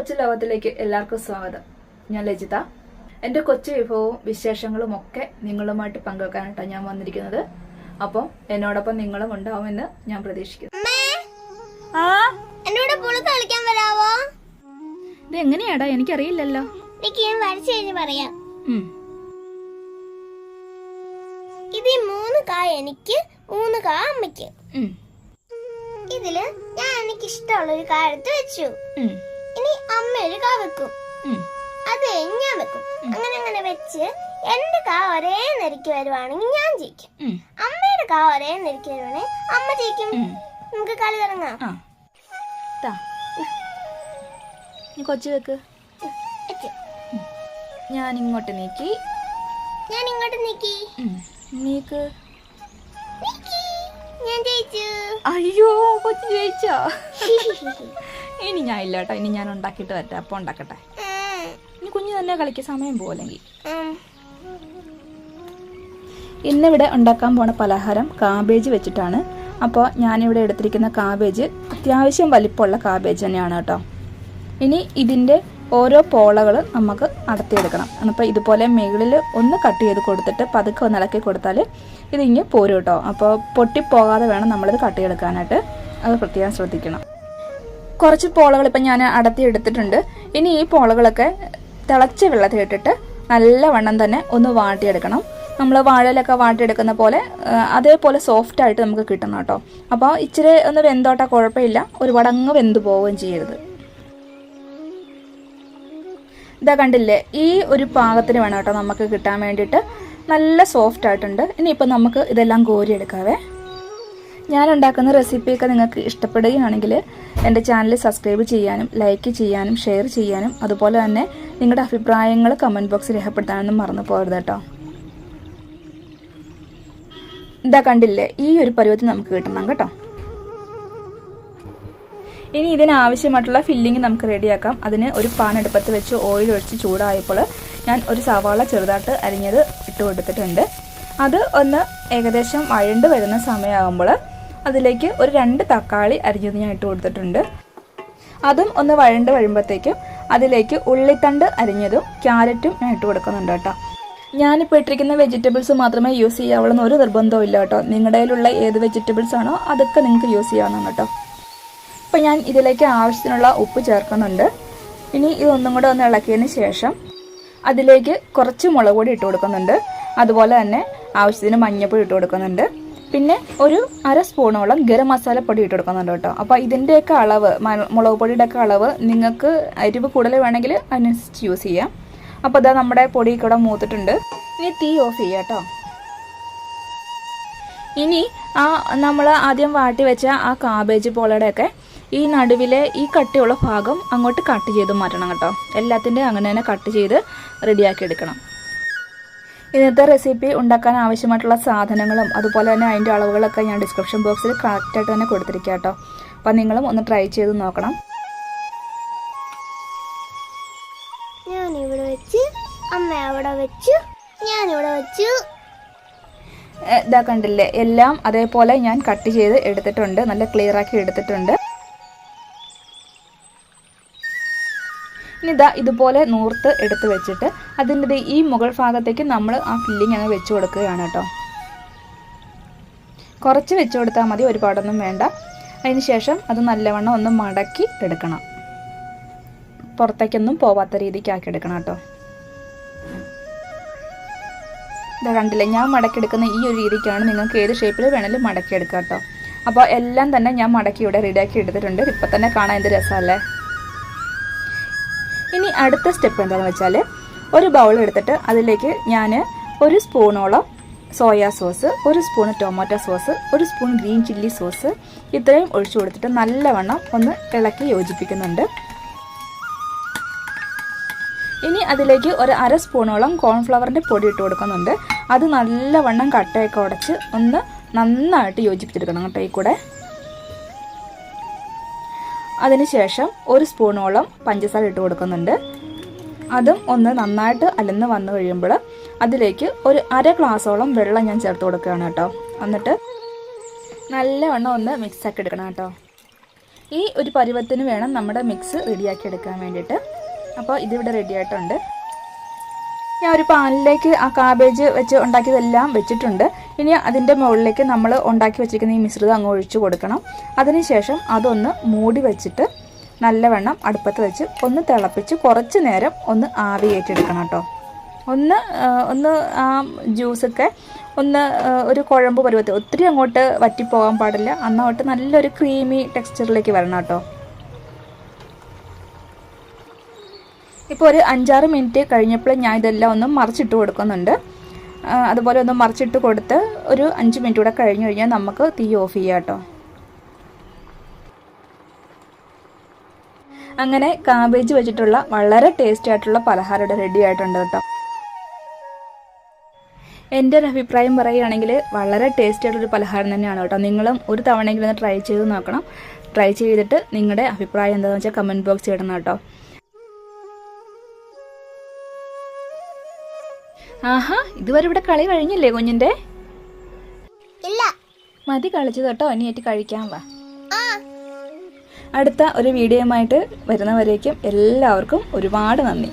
കൊച്ചു ലോകത്തിലേക്ക് എല്ലാവർക്കും സ്വാഗതം. ഞാൻ ലജിത. എന്റെ കൊച്ചു വിഭവവും വിശേഷങ്ങളും ഒക്കെ നിങ്ങളുമായിട്ട് പങ്കുവെക്കാനായിട്ടാണ് ഞാൻ വന്നിരിക്കുന്നത്. അപ്പം എന്നോടൊപ്പം നിങ്ങളും ഉണ്ടാവുമെന്ന് ഞാൻ പ്രതീക്ഷിക്കുന്നു. ആ? എന്റെ കൂടെ കളിക്കാൻ വരാവോ? ഇത് എങ്ങനെയാടാ? എനിക്കറിയില്ലല്ലോ. പറയാം. ഉം. ഇത് ഈ മൂന്ന് കായ എനിക്ക് മൂന്ന് കാ അമ്മയ്ക്ക്. ഇതിൽ ഞാൻ എനിക്ക് ഇഷ്ടമുള്ള ഒരു എടുത്ത് വെച്ചു. ഇനി അമ്മ ഒരു കാ വെക്കും. അത് ഞാൻ വെക്കും. അങ്ങനെ അങ്ങനെ വെച്ച് എന്റെ കാ ഒരേ നിരക്ക് വരുവാണെങ്കിൽ ഞാൻ ജയിക്കും. അമ്മയുടെ കാ ഒരേ നിരക്ക് വരുവാണെങ്കിൽ അമ്മ ജയിക്കും. നമുക്ക് കളി തുടങ്ങാം. കൊച്ചു വെക്ക്. ഞാൻ ഇങ്ങോട്ട് നീക്കി. ഞാൻ ഇങ്ങോട്ട് നീക്കി. നീക്ക്. ഞാൻ ജയിച്ചു. അയ്യോ കൊച്ചു ജയിച്ചോ? ഇനി ഞാൻ ഇല്ല കേട്ടോ. ഇനി ഞാൻ ഉണ്ടാക്കിയിട്ട് വരട്ടെ. അപ്പം ഉണ്ടാക്കട്ടെ. ഇനി കുഞ്ഞു തന്നെ കളിക്ക് സമയം പോലെങ്കിൽ. ഇന്നിവിടെ ഉണ്ടാക്കാൻ പോണ പലഹാരം കാബേജ് വെച്ചിട്ടാണ്. അപ്പോൾ ഞാനിവിടെ എടുത്തിരിക്കുന്ന കാബേജ് അത്യാവശ്യം വലിപ്പമുള്ള കാബേജ് തന്നെയാണ് കേട്ടോ. ഇനി ഇതിന്റെ ഓരോ പോളകൾ നമുക്ക് അടത്തിയെടുക്കണം. അപ്പോൾ ഇതുപോലെ മുകളിൽ ഒന്ന് കട്ട് ചെയ്ത് കൊടുത്തിട്ട് പതുക്കെ ഒന്ന് ഇളക്കി കൊടുത്താൽ ഇതിങ്ങനെ പോരും കേട്ടോ. അപ്പോൾ പൊട്ടിപ്പോകാതെ വേണം നമ്മളിത് കട്ട് ചെയ്തെടുക്കാനായിട്ട്. അത് പ്രത്യേകം ശ്രദ്ധിക്കണം. കുറച്ച് പോളകൾ ഇപ്പം ഞാൻ അടത്തി എടുത്തിട്ടുണ്ട്. ഇനി ഈ പോളകളൊക്കെ തിളച്ച വെള്ളത്തിൽ ഇട്ടിട്ട് നല്ലവണ്ണം തന്നെ ഒന്ന് വാട്ടിയെടുക്കണം. നമ്മൾ വാഴയിലൊക്കെ വാട്ടിയെടുക്കുന്ന പോലെ അതേപോലെ സോഫ്റ്റ് ആയിട്ട് നമുക്ക് കിട്ടണം കേട്ടോ. അപ്പോൾ ഇച്ചിരി ഒന്ന് വെന്തോട്ടാ കുഴപ്പമില്ല. ഒരുപാട് അങ്ങ് വെന്ത് പോവുകയും ചെയ്യരുത്. ഇതാ കണ്ടില്ലേ ഈ ഒരു പാകത്തിന് വേണം കേട്ടോ നമുക്ക് കിട്ടാൻ വേണ്ടിയിട്ട്. നല്ല സോഫ്റ്റ് ആയിട്ടുണ്ട്. ഇനിയിപ്പോൾ നമുക്ക് ഇതെല്ലാം കോരിയെടുക്കാവേ. ഞാൻ ഉണ്ടാക്കുന്ന റെസിപ്പിയൊക്കെ നിങ്ങൾക്ക് ഇഷ്ടപ്പെടുകയാണെങ്കിൽ എന്റെ ചാനൽ സബ്സ്ക്രൈബ് ചെയ്യാനും ലൈക്ക് ചെയ്യാനും ഷെയർ ചെയ്യാനും അതുപോലെ തന്നെ നിങ്ങളുടെ അഭിപ്രായങ്ങൾ കമന്റ് ബോക്സിൽ രേഖപ്പെടുത്താനൊന്നും മറന്നു പോകരുത് കേട്ടോ. ഇതാ കണ്ടില്ലേ ഈ ഒരു പരുവത്തിൽ നമുക്ക് കിട്ടണം കേട്ടോ. ഇനി ഇതിനാവശ്യമായിട്ടുള്ള ഫില്ലിംഗ് നമുക്ക് റെഡിയാക്കാം. അതിന് ഒരു പാൻ അടുപ്പത്ത് വെച്ച് ഓയിൽ ഒഴിച്ച് ചൂടായപ്പോൾ ഞാൻ ഒരു സവാള ചെറുതായിട്ട് അരിഞ്ഞത് ഇട്ട് കൊടുത്തിട്ടുണ്ട്. അത് ഒന്ന് ഏകദേശം വഴണ്ട് വരുന്ന സമയമാകുമ്പോൾ അതിലേക്ക് ഒരു രണ്ട് തക്കാളി അരിഞ്ഞത് ഞാൻ ഇട്ട് കൊടുത്തിട്ടുണ്ട്. അതും ഒന്ന് വഴണ്ട് വരുമ്പോഴത്തേക്കും അതിലേക്ക് ഉള്ളിത്തണ്ട് അരിഞ്ഞതും ക്യാരറ്റും ഞാൻ ഇട്ട് കൊടുക്കുന്നുണ്ട് കേട്ടോ. ഞാനിപ്പോൾ ഇട്ടിരിക്കുന്ന വെജിറ്റബിൾസ് മാത്രമേ യൂസ് ചെയ്യാവുള്ളൂ എന്നൊരു നിർബന്ധവും ഇല്ല കേട്ടോ. നിങ്ങളുടെ കയ്യിലുള്ള ഏത് വെജിറ്റബിൾസ് ആണോ അതൊക്കെ നിങ്ങൾക്ക് യൂസ് ചെയ്യാവുന്നതാണ് കേട്ടോ. ഇപ്പം ഞാൻ ഇതിലേക്ക് ആവശ്യത്തിനുള്ള ഉപ്പ് ചേർക്കുന്നുണ്ട്. ഇനി ഇതൊന്നും കൂടെ ഒന്ന് ഇളക്കിയതിന് ശേഷം അതിലേക്ക് കുറച്ച് മുളക് പൊടി ഇട്ട് കൊടുക്കുന്നുണ്ട്. അതുപോലെ തന്നെ ആവശ്യത്തിന് മഞ്ഞൾപ്പൊടി ഇട്ട് കൊടുക്കുന്നുണ്ട്. പിന്നെ ഒരു അര സ്പൂണോളം ഗരം മസാലപ്പൊടി ഇട്ട് കൊടുക്കുന്നുണ്ട് കേട്ടോ. അപ്പോൾ ഇതിന്റെയൊക്കെ അളവ് മുളക് പൊടിയുടെ ഒക്കെ അളവ് നിങ്ങൾക്ക് എരിവ് കൂടുതൽ വേണമെങ്കിൽ അതിനനുസരിച്ച് യൂസ് ചെയ്യാം. അപ്പോൾ ഇതാ നമ്മുടെ പൊടി കൂടെ മൂത്തിട്ടുണ്ട്. ഇനി തീ ഓഫ് ചെയ്യാം കേട്ടോ. ഇനി ആ നമ്മൾ ആദ്യം വാട്ടി വെച്ച ആ കാബേജ് പോളയുടെയൊക്കെ ഈ നടുവിലെ ഈ കട്ടിയുള്ള ഭാഗം അങ്ങോട്ട് കട്ട് ചെയ്ത് മാറ്റണം കേട്ടോ. എല്ലാത്തിന്റെയും അങ്ങനെ തന്നെ കട്ട് ചെയ്ത് റെഡിയാക്കി എടുക്കണം. ഇന്നത്തെ റെസിപ്പി ഉണ്ടാക്കാൻ ആവശ്യമായിട്ടുള്ള സാധനങ്ങളും അതുപോലെ തന്നെ അതിന്റെ അളവുകളൊക്കെ ഞാൻ ഡിസ്ക്രിപ്ഷൻ ബോക്സിൽ കറക്റ്റായിട്ട് തന്നെ കൊടുത്തിരിക്കാം കേട്ടോ അപ്പം നിങ്ങളും ഒന്ന് ട്രൈ ചെയ്ത് നോക്കണം. ഞാൻ ഇവിടെ വെച്ച് അമ്മ അവിടെ വെച്ചു ഞാൻ ഇവിടെ വെച്ചു ഇതാ കണ്ടില്ലേ? എല്ലാം അതേപോലെ ഞാൻ കട്ട് ചെയ്ത് എടുത്തിട്ടുണ്ട്. നല്ല ക്ലിയർ ആക്കി എടുത്തിട്ടുണ്ട്. ഇനി ഇതാ ഇതുപോലെ നൂർത്ത് എടുത്ത് വെച്ചിട്ട് അതിന്റെ ഈ മുകൾ ഭാഗത്തേക്ക് നമ്മൾ ആ ഫില്ലിങ് അങ്ങ് വെച്ച് കൊടുക്കുകയാണ് കേട്ടോ. കുറച്ച് വെച്ച് കൊടുത്താൽ മതി ഒരുപാടൊന്നും വേണ്ട. അതിന് ശേഷം അത് നല്ലവണ്ണം ഒന്ന് മടക്കി എടുക്കണം. പുറത്തേക്കൊന്നും പോവാത്ത രീതിക്ക് ആക്കി എടുക്കണം കേട്ടോ. ഇതാ കണ്ടില്ലേ ഞാൻ മടക്കിയെടുക്കുന്ന ഈ ഒരു രീതിക്കാണ് നിങ്ങൾക്ക് ഏത് ഷേപ്പിൽ വേണമെങ്കിലും മടക്കിയെടുക്കാം കേട്ടോ. അപ്പോൾ എല്ലാം തന്നെ ഞാൻ മടക്കി ഇവിടെ റെഡിയാക്കി എടുത്തിട്ടുണ്ട്. ഇപ്പം തന്നെ കാണാൻ എന്ത് രസമല്ലേ? അടുത്ത സ്റ്റെപ്പ് എന്താണെന്ന് വെച്ചാൽ ഒരു ബൗൾ എടുത്തിട്ട് അതിലേക്ക് ഞാൻ ഒരു സ്പൂണോളം സോയാ സോസ് ഒരു സ്പൂൺ ടൊമാറ്റോ സോസ് ഒരു സ്പൂൺ ഗ്രീൻ ചില്ലി സോസ് ഇത്രയും ഒഴിച്ചു കൊടുത്തിട്ട് നല്ലവണ്ണം ഒന്ന് ഇളക്കി യോജിപ്പിക്കുന്നുണ്ട്. ഇനി അതിലേക്ക് ഒരു അര സ്പൂണോളം കോൺഫ്ലവറിന്റെ പൊടി ഇട്ട് കൊടുക്കുന്നുണ്ട്. അത് നല്ലവണ്ണം കട്ടയൊക്കെ ഉടച്ച് ഒന്ന് നന്നായിട്ട് യോജിപ്പിച്ചെടുക്കണം കേട്ടോ ഈ കൂടെ. അതിനുശേഷം ഒരു സ്പൂണോളം പഞ്ചസാര ഇട്ട് കൊടുക്കുന്നുണ്ട്. അതും ഒന്ന് നന്നായിട്ട് അലന്ന് വന്നു കഴിയുമ്പോൾ അതിലേക്ക് ഒരു അര ഗ്ലാസോളം വെള്ളം ഞാൻ ചേർത്ത് കൊടുക്കുകയാണ് കേട്ടോ. എന്നിട്ട് നല്ലവണ്ണം ഒന്ന് മിക്സ് ആക്കി എടുക്കണം കേട്ടോ. ഈ ഒരു പരുവത്തിന് വേണം നമ്മുടെ മിക്സ് റെഡിയാക്കി എടുക്കാൻ വേണ്ടിയിട്ട്. അപ്പോൾ ഇതിവിടെ റെഡി ആയിട്ടുണ്ട്. ഞാൻ ഒരു പാനിലേക്ക് ആ കാബേജ് വെച്ച് ഉണ്ടാക്കിയതെല്ലാം വെച്ചിട്ടുണ്ട്. ഇനി അതിന്റെ മുകളിലേക്ക് നമ്മൾ ഉണ്ടാക്കി വെച്ചിരിക്കുന്ന ഈ മിശ്രിതം അങ്ങ് ഒഴിച്ചു കൊടുക്കണം. അതിനുശേഷം അതൊന്ന് മൂടി വെച്ചിട്ട് നല്ലവണ്ണം അടുപ്പത്ത് വെച്ച് ഒന്ന് തിളപ്പിച്ച് കുറച്ച് നേരം ഒന്ന് ആവി ഏറ്റെടുക്കണം കേട്ടോ. ഒന്ന് ഒന്ന് ആ ജ്യൂസൊക്കെ ഒന്ന് ഒരു കുഴമ്പ് പരുവത്തിൽ ഒത്തിരി അങ്ങോട്ട് വറ്റിപ്പോകാൻ പാടില്ല. അന്നോട്ട് നല്ലൊരു ക്രീമി ടെക്സ്ചറിലേക്ക് വരണം കേട്ടോ. ഇപ്പോൾ ഒരു അഞ്ചാറ് മിനിറ്റ് കഴിഞ്ഞപ്പോൾ ഞാൻ ഇതെല്ലാം ഒന്ന് മറിച്ചിട്ട് കൊടുക്കുന്നുണ്ട്. അതുപോലെ ഒന്ന് മറിച്ചിട്ട് കൊടുത്ത് ഒരു അഞ്ച് മിനിറ്റ് കൂടെ കഴിഞ്ഞു കഴിഞ്ഞാൽ നമുക്ക് തീ ഓഫ് ചെയ്യാം കേട്ടോ. അങ്ങനെ കാബേജ് വെച്ചിട്ടുള്ള വളരെ ടേസ്റ്റി ആയിട്ടുള്ള പലഹാരം ഇവിടെ റെഡി ആയിട്ടുണ്ട് കേട്ടോ. എന്റെ ഒരു അഭിപ്രായം പറയുകയാണെങ്കിൽ വളരെ ടേസ്റ്റി ഒരു പലഹാരം തന്നെയാണ് കേട്ടോ. നിങ്ങളും ഒരു തവണയെങ്കിലും ഒന്ന് ട്രൈ ചെയ്ത് നോക്കണം. ട്രൈ ചെയ്തിട്ട് നിങ്ങളുടെ അഭിപ്രായം എന്താണെന്ന് വെച്ചാൽ കമന്റ് ബോക്സ് ഇടണം കേട്ടോ. ആഹാ ഇതുവരെ ഇവിടെ കളി കഴിഞ്ഞില്ലേ കുഞ്ഞിന്റെ? ഇല്ല. മതി കളിച്ചു കേട്ടോ ഇനിയായിട്ട് കഴിക്കാൻ വാ. അടുത്ത ഒരു വീഡിയോയുമായിട്ട് വരുന്നവരേക്കും എല്ലാവർക്കും ഒരുപാട് നന്ദി.